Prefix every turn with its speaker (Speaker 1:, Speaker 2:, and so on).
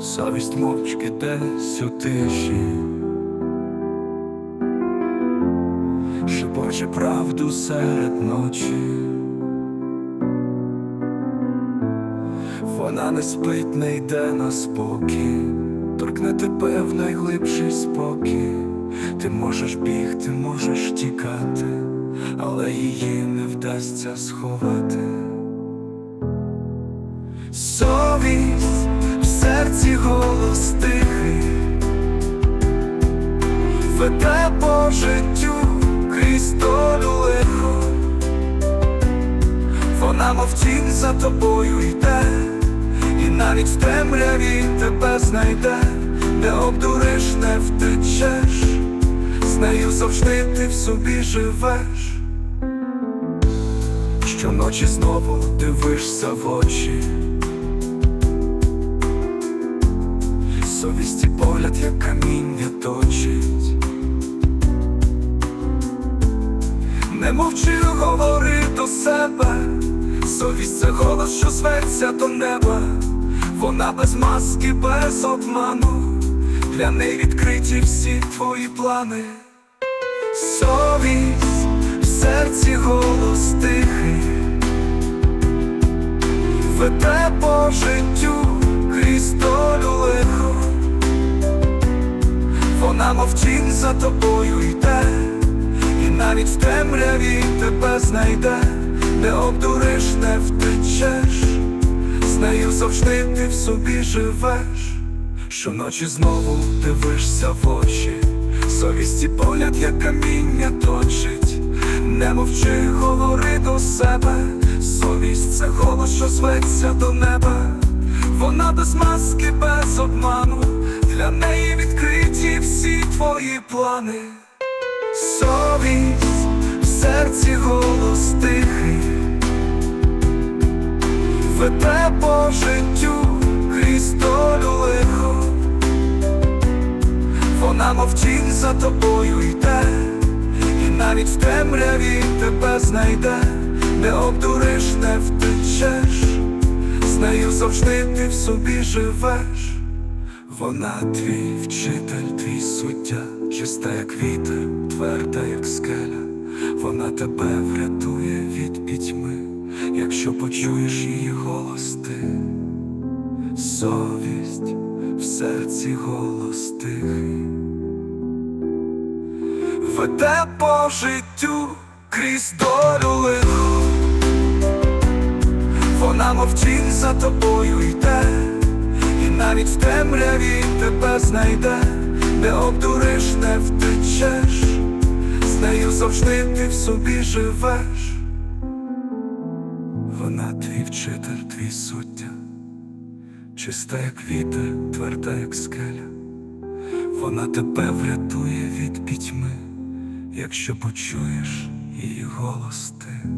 Speaker 1: совість мовчки десь у тиші, шепоче правду серед ночі. Вона не спить, не йде на спокій, торкне тебе в найглибший спокій. Ти можеш бігти, можеш тікати, але її не вдасться сховати. Совість веде по життю крізь долю лихо, вона мов тінь за тобою йде, і навіть в темряві тебе знайде, не обдуриш, не втечеш, з нею завжди ти в собі живеш. Щоночі знову дивишся в очі. Совісті погляд, як каміння точить. Не мовчи, говори до себе, совість це голос, що зветься до неба, вона без маски, без обману, для неї відкриті всі твої плани. Совість в серці голос тихий, веде по життю крізь долю лихо, вона мов тінь за тобою йде, навіть в темряві тебе знайде, не обдуриш, не втечеш, з нею завжди ти в собі живеш, щоночі знову дивишся в очі, совісті погляд, як каміння точить, не мовчи, говори до себе, совість це голос, що зветься до неба. Вона без маски, без обману, для неї відкриті всі твої плани. Совість серці голос тихий, веде по життю крізь долю лихо, вона мов тінь за тобою йде, і навіть в темряві тебе знайде, не обдуриш, не втечеш. З нею завжди ти в собі живеш, вона твій вчитель, твій суддя, чиста, як вітер, тверда, як скеля, вона тебе врятує від пітьми, якщо почуєш її голос ти, совість в серці голос тихий, веде по життю крізь долю лихо. Вона мов тінь за тобою йде, і навіть в темряві тебе знайде, не обдуриш, не втечеш, з нею завжди ти в собі живеш. Вона твій вчитель, твій суддя, чиста, як вітер, тверда, як скеля. Вона тебе врятує від пітьми, якщо почуєш її голос ти.